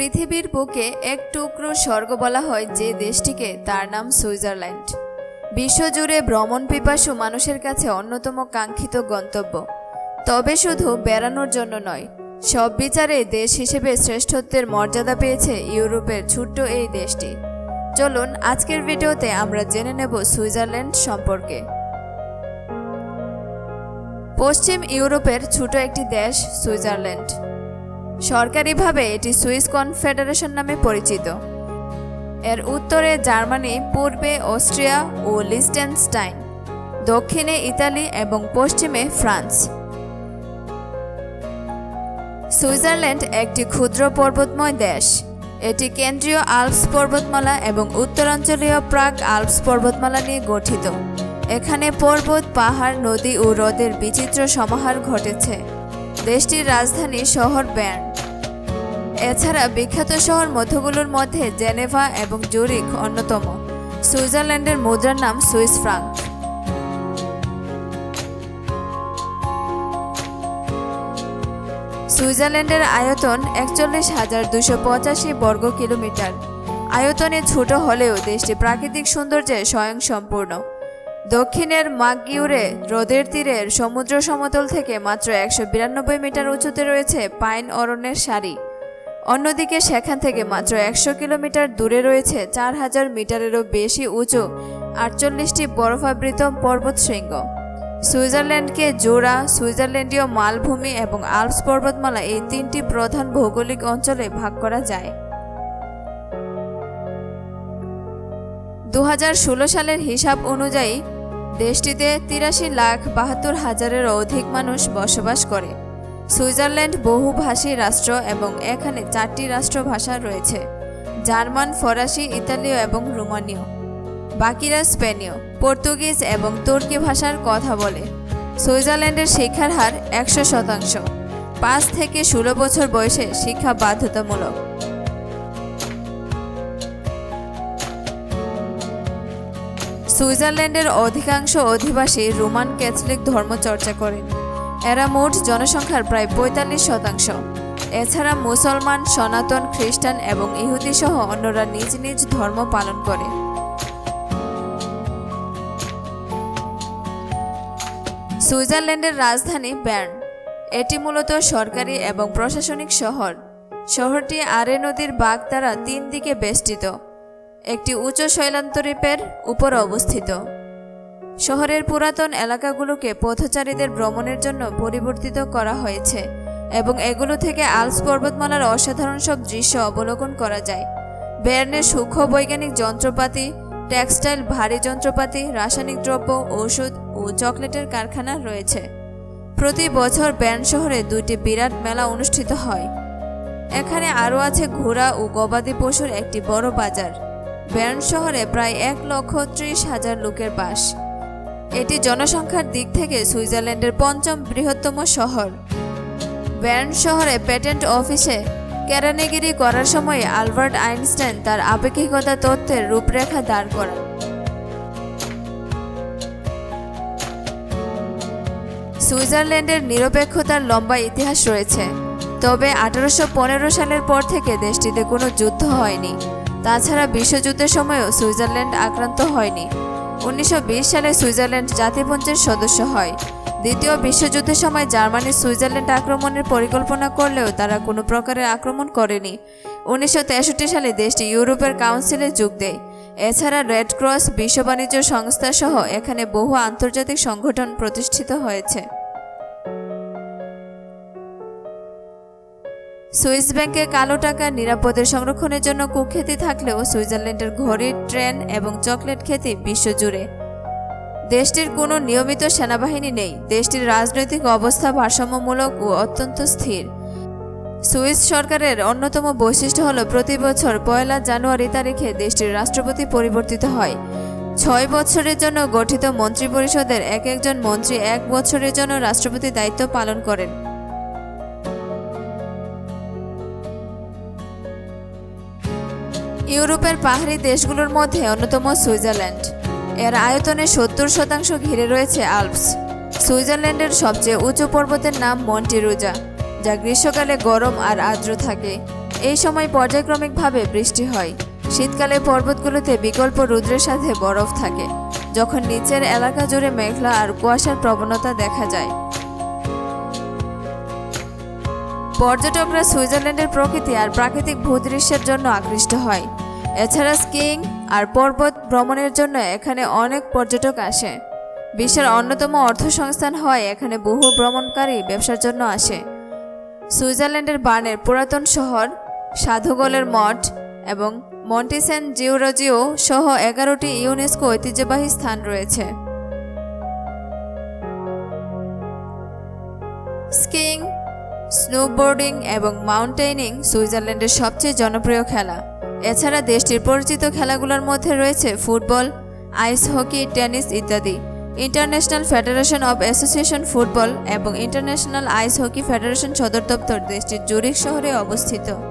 পৃথিবীর বুকে এক টুকরো স্বর্গ বলা হয় যে দেশটিকে তার নাম সুইজারল্যান্ড। বিশ্বজুড়ে ভ্রমণ পিপাসু মানুষের কাছে অন্যতম কাঙ্ক্ষিত গন্তব্য। তবে শুধু বেড়ানোর জন্য নয়, সব বিচারে দেশ হিসেবে শ্রেষ্ঠত্বের মর্যাদা পেয়েছে ইউরোপের ছোট্ট এই দেশটি। চলুন আজকের ভিডিওতে আমরা জেনে নেব সুইজারল্যান্ড সম্পর্কে। পশ্চিম ইউরোপের ছোট একটি দেশ সুইজারল্যান্ড। সরকারিভাবে এটি সুইস কনফেডারেশন নামে পরিচিত। এর উত্তরে জার্মানি, পূর্বে অস্ট্রিয়া ও লিস্টেনস্টাইন দক্ষিণে ইতালি এবং পশ্চিমে ফ্রান্স। সুইজারল্যান্ড একটি ক্ষুদ্র পর্বতময় দেশ। এটি কেন্দ্রীয় আল্পস পর্বতমালা এবং উত্তরাঞ্চলীয় প্রাক আল্পস পর্বতমালা নিয়ে গঠিত। এখানে পর্বত, পাহাড়, নদী ও হ্রদের বিচিত্র সমাহার ঘটেছে। দেশটির রাজধানী শহর ব্যার্ন। এছাড়া বিখ্যাত শহর মধ্যগুলোর মধ্যে জেনেভা এবং জুরিক অন্যতম। সুইজারল্যান্ডের মুদ্রার নাম সুইস ফ্রাঙ্ক সুইজারল্যান্ডের আয়তন একচল্লিশ হাজার দুশো পঁচাশি বর্গ কিলোমিটার। আয়তনে ছোট হলেও দেশটি প্রাকৃতিক সৌন্দর্যে স্বয়ংসম্পূর্ণ। দক্ষিণের মাগিউরে হ্রদের তীরের সমুদ্র সমতল থেকে মাত্র একশো বিরানব্বই মিটার উঁচুতে রয়েছে পাইন অরণ্যের সারি। অন্যদিকে সেখান থেকে মাত্র একশো কিলোমিটার দূরে রয়েছে চার হাজার মিটারেরও বেশি উঁচু আটচল্লিশটি বরফাবৃত পর্বত শৃঙ্গ। সুইজারল্যান্ডকে জোড়া, সুইজারল্যান্ডীয় মালভূমি এবং আল্পস পর্বতমালা এই তিনটি প্রধান ভৌগোলিক অঞ্চলে ভাগ করা যায়। দু হাজার ষোলো সালের হিসাব অনুযায়ী দেশটিতে তিরাশি লাখ বাহাত্তর হাজারের অধিক মানুষ বসবাস করে। সুইজারল্যান্ড বহুভাষী রাষ্ট্র এবং এখানে চারটি রাষ্ট্রভাষা রয়েছে, জার্মান, ফরাসি, ইতালীয় এবং রোমানীয়। বাকিরা স্পেনীয়, পর্তুগিজ এবং তুর্কি ভাষার কথা বলে। সুইজারল্যান্ডের শিক্ষার হার একশো শতাংশ। পাঁচ থেকে ষোলো বছর বয়সে শিক্ষা বাধ্যতামূলক। সুইজারল্যান্ডের অধিকাংশ অধিবাসী রোমান ক্যাথলিক ধর্ম চর্চা করেন। এরা মোট জনসংখ্যার প্রায় পঁয়তাল্লিশ শতাংশ। এছাড়া মুসলমান, সনাতন, খ্রিস্টান এবং ইহুদি সহ অন্যরা নিজ নিজ ধর্ম পালন করে। সুইজারল্যান্ডের রাজধানী ব্যার্ন, এটি মূলত সরকারি এবং প্রশাসনিক শহর। শহরটি আরে নদীর বাঘ দ্বারা তিন দিকে বেষ্টিত। একটি উঁচু শৈলান্তরীপের উপর অবস্থিত। শহরের পুরাতন এলাকাগুলোকে পথচারীদের ভ্রমণের জন্য পরিবর্তিত করা হয়েছে এবং এগুলো থেকে আলস পর্বতমালার অসাধারণ সব দৃশ্য অবলোকন করা যায়। বেয়ার্নের সূক্ষ্ম বৈজ্ঞানিক যন্ত্রপাতি, টেক্সটাইল ভারী যন্ত্রপাতি, রাসায়নিক দ্রব্য, ঔষধ ও চকলেটের কারখানা রয়েছে। প্রতি বছর ব্যার্ন শহরে দুইটি বিরাট মেলা অনুষ্ঠিত হয়। এখানে আরও আছে ঘোড়া ও গবাদি পশুর একটি বড় বাজার। ব্যার্ন শহরে প্রায় এক লক্ষ ত্রিশ হাজার লোকের বাস। জনসংখ্যার দিক থেকে সুইজারল্যান্ডের পঞ্চম বৃহত্তম শহর। ব্যার্ন শহরে পেটেন্ট অফিসে কেরানিগিরি করার সময় আলবার্ট আইনস্টাইন তার আপেক্ষিকতা তত্ত্বের রূপরেখা দাঁড় করান। সুইজারল্যান্ডের নিরপেক্ষতার লম্বা ইতিহাস রয়েছে, তবে আঠারোশো পনেরো সালের পর থেকে দেশটিতে কোনো যুদ্ধ হয়নি। তাছাড়া বিশ্বযুদ্ধের সময়ও সুইজারল্যান্ড আক্রান্ত হয়নি। উনিশশো বিশ সালে সুইজারল্যান্ড জাতিপুঞ্জের সদস্য হয়। দ্বিতীয় বিশ্বযুদ্ধের সময় জার্মানি সুইজারল্যান্ড আক্রমণের পরিকল্পনা করলেও তারা কোনো প্রকারের আক্রমণ করেনি। উনিশশো তেষট্টি সালে দেশটি ইউরোপের কাউন্সিলে যোগ দেয়। এছাড়া রেড ক্রস বিশ্ব বাণিজ্য সংস্থা সহ এখানে বহু আন্তর্জাতিক সংগঠন প্রতিষ্ঠিত হয়েছে। সুইস ব্যাংকে কালো টাকা নিরাপদের সংরক্ষণের জন্য কুখ্যাতি থাকলেও সুইজারল্যান্ডের ঘড়ি, ট্রেন এবং চকলেট খ্যাতি বিশ্বজুড়ে। দেশটির কোনো নিয়মিত সেনাবাহিনী নেই। দেশটির রাজনৈতিক অবস্থা ভারসাম্যমূলক ও অত্যন্ত স্থির। সুইস সরকারের অন্যতম বৈশিষ্ট্য হল প্রতি বছর পয়লা জানুয়ারি তারিখে দেশটির রাষ্ট্রপতি পরিবর্তিত হয়। ছয় বছরের জন্য গঠিত মন্ত্রিপরিষদের এক একজন মন্ত্রী এক বছরের জন্য রাষ্ট্রপতির দায়িত্ব পালন করেন। ইউরোপের পাহাড়ি দেশগুলোর মধ্যে অন্যতম সুইজারল্যান্ড। এর আয়তনে সত্তর শতাংশ ঘিরে রয়েছে আল্পস। সুইজারল্যান্ডের সবচেয়ে উঁচু পর্বতের নাম মন্টিরুজা যা গ্রীষ্মকালে গরম আর আর্দ্র থাকে। এই সময় পর্যায়ক্রমিকভাবে বৃষ্টি হয়। শীতকালে পর্বতগুলোতে বিকল্প রুদ্রের সাথে বরফ থাকে, যখন নিচের এলাকা জুড়ে মেঘলা আর কুয়াশার প্রবণতা দেখা যায়। পর্যটকরা সুইজারল্যান্ডের প্রকৃতি আর প্রাকৃতিক ভূদৃশ্যের জন্য আকৃষ্ট হয়। এছাড়া স্কিইং আর পর্বত ভ্রমণের জন্য এখানে অনেক পর্যটক আসে। বিশ্বের অন্যতম অর্থসংস্থান হয় এখানে বহু ভ্রমণকারী ব্যবসার জন্য আসে। সুইজারল্যান্ডের বার্নের পুরাতন শহর, সাধুগলের মঠ এবং মন্টিসেন জিওরজিও সহ এগারোটি ইউনেস্কো ঐতিহ্যবাহী স্থান রয়েছে। স্কিইং স্নোবোর্ডিং এবং মাউন্টেনিং সুইজারল্যান্ডের সবচেয়ে জনপ্রিয় খেলা। এছাড়া দেশটির পরিচিত খেলাগুলোর মধ্যে রয়েছে ফুটবল, আইস হকি, টেনিস ইত্যাদি। International federation of association football এবং ইন্টারন্যাশনাল আইস হকি ফেডারেশন সদর দপ্তর দেশটির জুরিক শহরে অবস্থিত।